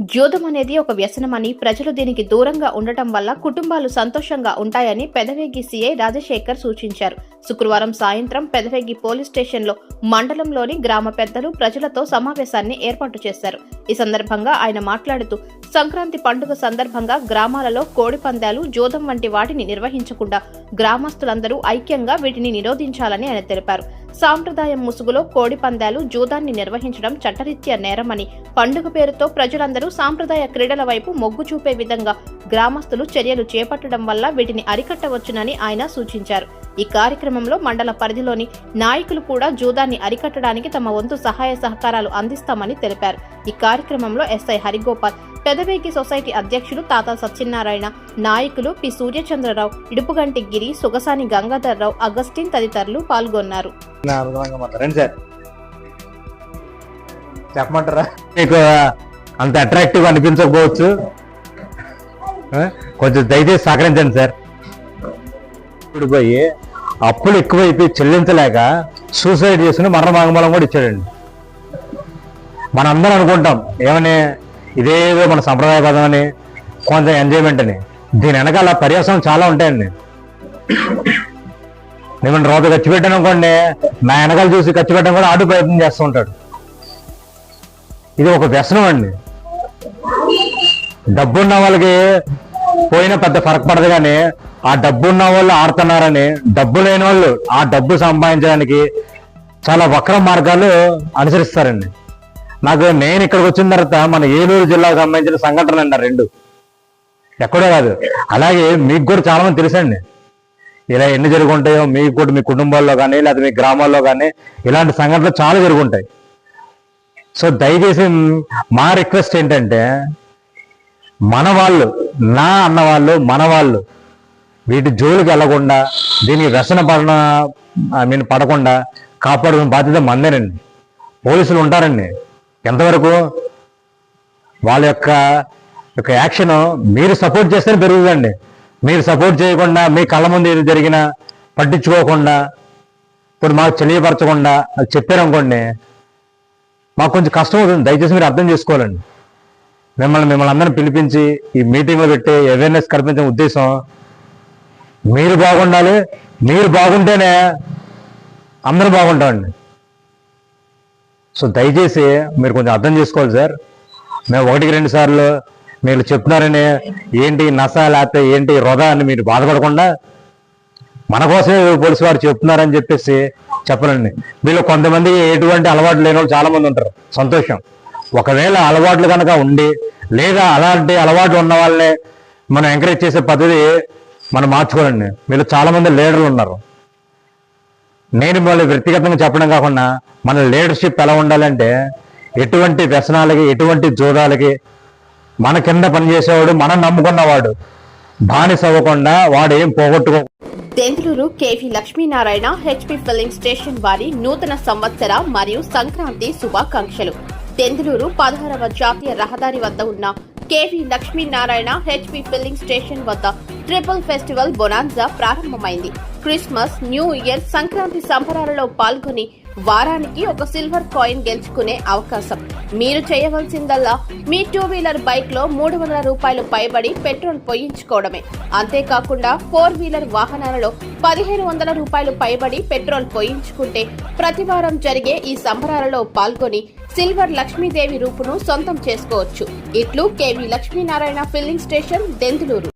జూదం అనేది ఒక వ్యసనమని ప్రజలు దీనికి దూరంగా ఉండటం వల్ల కుటుంబాలు సంతోషంగా ఉంటాయని పెదవేగి సీఐ రాజశేఖర్ సూచించారు. శుక్రవారం సాయంత్రం పెదవేగి పోలీస్ స్టేషన్లో మండలంలోని గ్రామ పెద్దలు ప్రజలతో సమావేశాన్ని ఏర్పాటు చేశారు. ఈ సందర్భంగా ఆయన మాట్లాడుతూ సంక్రాంతి పండుగ సందర్భంగా గ్రామాలలో కోడి పందాలు జూదం వంటి వాటిని నిర్వహించకుండా గ్రామస్తులందరూ ఐక్యంగా వీటిని నిరోధించాలని ఆయన తెలిపారు. సాంప్రదాయం ముసుగులో కోడి పందాలు జూదాన్ని నిర్వహించడం చట్టరీత్యా నేరమని పండుగ పేరుతో ప్రజలందరూ సాంప్రదాయ క్రీడల వైపు మొగ్గు చూపే విధంగా గ్రామస్తులు చర్యలు చేపట్టడం వల్ల వీటిని అరికట్టవచ్చునని ఆయన సూచించారు. ఈ కార్యక్రమంలో మండల పరిధిలోని నాయకులు కూడా జూదాన్ని అరికట్టడానికి తమ వంతు సహాయ సహకారాలు అందిస్తామని తెలిపారు. ఈ కార్యక్రమంలో ఎస్ఐ హరిగోపాల్ పెదవేగి సొసైటీ అధ్యక్షులు తాతా సత్యనారాయణ నాయకులు పి. సూర్యచంద్రరావు ఇడుపుగంటి గిరి సుగసాని గంగాధర్రావు అగస్టిన్ తదితరులు పాల్గొన్నారు. చెప్పమంటారా? మీకు అంత అట్రాక్టివ్ అనిపించకపోవచ్చు? కొంచెం దయచేసి సహకరించండి సార్. ఇప్పుడు పోయి అప్పులు ఎక్కువైపోయి చెల్లించలేక సూసైడ్ చేసుకుని మరణ మాగమలం కూడా ఇచ్చాడండి. మనందరం అనుకుంటాం ఏమని ఇదేదో మన సంప్రదాయబద్ధం అని కొంచెం ఎంజాయ్మెంట్ అని. దీని వెనకాల పర్యాసం చాలా ఉంటాయండి. నేను రోజు ఖర్చు పెట్టాను అనుకోండి నా వెనకాల చూసి ఖర్చు పెట్టడం కూడా ఆడు ప్రయత్నం చేస్తూ ఉంటాడు. ఇది ఒక వ్యసనం అండి. డబ్బున్న వాళ్ళకి పోయిన పెద్ద ఫరక్ పడదు కానీ ఆ డబ్బు ఉన్న వాళ్ళు ఆడుతున్నారని డబ్బు లేని వాళ్ళు ఆ డబ్బు సంపాదించడానికి చాలా వక్ర మార్గాలు అనుసరిస్తారండి. నాకు నేను ఇక్కడికి వచ్చిన తర్వాత మన ఏలూరు జిల్లాకు సంబంధించిన సంఘటనలు అండి రెండు. ఎక్కడో కాదు. అలాగే మీకు కూడా చాలా మంది తెలుసండి. ఇలా ఎన్ని జరుగుంటాయో మీకు కూడా మీ కుటుంబాల్లో కానీ లేదా మీ గ్రామాల్లో కానీ ఇలాంటి సంఘటనలు చాలా జరుగుంటాయి. సో దయచేసి మా రిక్వెస్ట్ ఏంటంటే మన వాళ్ళు నా అన్న వాళ్ళు మన వాళ్ళు వీటి జోలికి వెళ్ళకుండా దీనికి వ్యసన పడిన ఐ మీన్ పడకుండా కాపాడుకునే బాధ్యత మందేనండి. పోలీసులు ఉంటారండి. ఎంతవరకు వాళ్ళ యొక్క యొక్క యాక్షన్ మీరు సపోర్ట్ చేస్తేనే పెరుగుతుందండి మీరు సపోర్ట్ చేయకుండా మీ కళ్ళ ముందు ఏది జరిగినా పట్టించుకోకుండా ఇప్పుడు మాకు తెలియపరచకుండా అది చెప్పారనుకోండి మాకు కొంచెం కష్టం అవుతుంది. దయచేసి మీరు అర్థం చేసుకోవాలండి. మిమ్మల్ని మిమ్మల్ని అందరిని పిలిపించి ఈ మీటింగ్లో పెట్టి అవేర్నెస్ కల్పించే ఉద్దేశం మీరు బాగుండాలి మీరు బాగుంటేనే అందరూ బాగుంటామండి సో దయచేసి మీరు కొంచెం అర్థం చేసుకోవాలి సార్. మేము ఒకటికి రెండు సార్లు మీరు చెప్తున్నారని ఏంటి నస లేకపోతే ఏంటి వృధా అని మీరు బాధపడకుండా మన కోసమే పోలీసు వారు చెప్తున్నారని చెప్పేసి చెప్పనండి. వీళ్ళు కొంతమంది ఎటువంటి అలవాట్లు లేని వాళ్ళు చాలా మంది ఉంటారు. సంతోషం. ఒకవేళ అలవాట్లు కనుక ఉండి లేదా అలాంటి అలవాట్లు ఉన్న వాళ్ళని మనం ఎంకరేజ్ చేసే పద్ధతి మనం మార్చుకోవాలండి. వీళ్ళు చాలా మంది లీడర్లు ఉన్నారు. నేను వాళ్ళు వ్యక్తిగతంగా చెప్పడం కాకుండా మన లీడర్షిప్ ఎలా ఉండాలంటే ఎటువంటి వ్యసనాలకి ఎటువంటి జోదాలకి మన కింద పనిచేసేవాడు మనం నమ్ముకున్నవాడు బానిస అవ్వకుండా వాడు ఏం పోగొట్టుకో Bengaluru KV Lakshminarayana HP filling station వారి నూతన సంవత్సర మరియు సంక్రాంతి శుభాకాంక్షలు. దెందులూరు పదహారవ జాతీయ రహదారి వద్ద ఉన్న KV Lakshminarayana HP filling station వద్ద ట్రిపుల్ ఫెస్టివల్ బొనాన్జా ప్రారంభమైంది. క్రిస్మస్ న్యూ ఇయర్ సంక్రాంతి సంబరాలలో పాల్గొని వారానికి ఒక సిల్వర్ కాయిన్ గెలుచుకునే అవకాశం. మీరు చేయవలసిందల్లా మీ టూ వీలర్ బైక్లో మూడు వందల రూపాయలు పైబడి పెట్రోల్ పోయించుకోవడమే. అంతేకాకుండా ఫోర్ వీలర్ వాహనాలలో పదిహేను వందల రూపాయలు పైబడి పెట్రోల్ పోయించుకుంటే ప్రతి వారం జరిగే ఈ సంబరాలలో పాల్గొని సిల్వర్ లక్ష్మీదేవి రూపును సొంతం చేసుకోవచ్చు. ఇట్లు KV Lakshminarayana filling station Denduluru.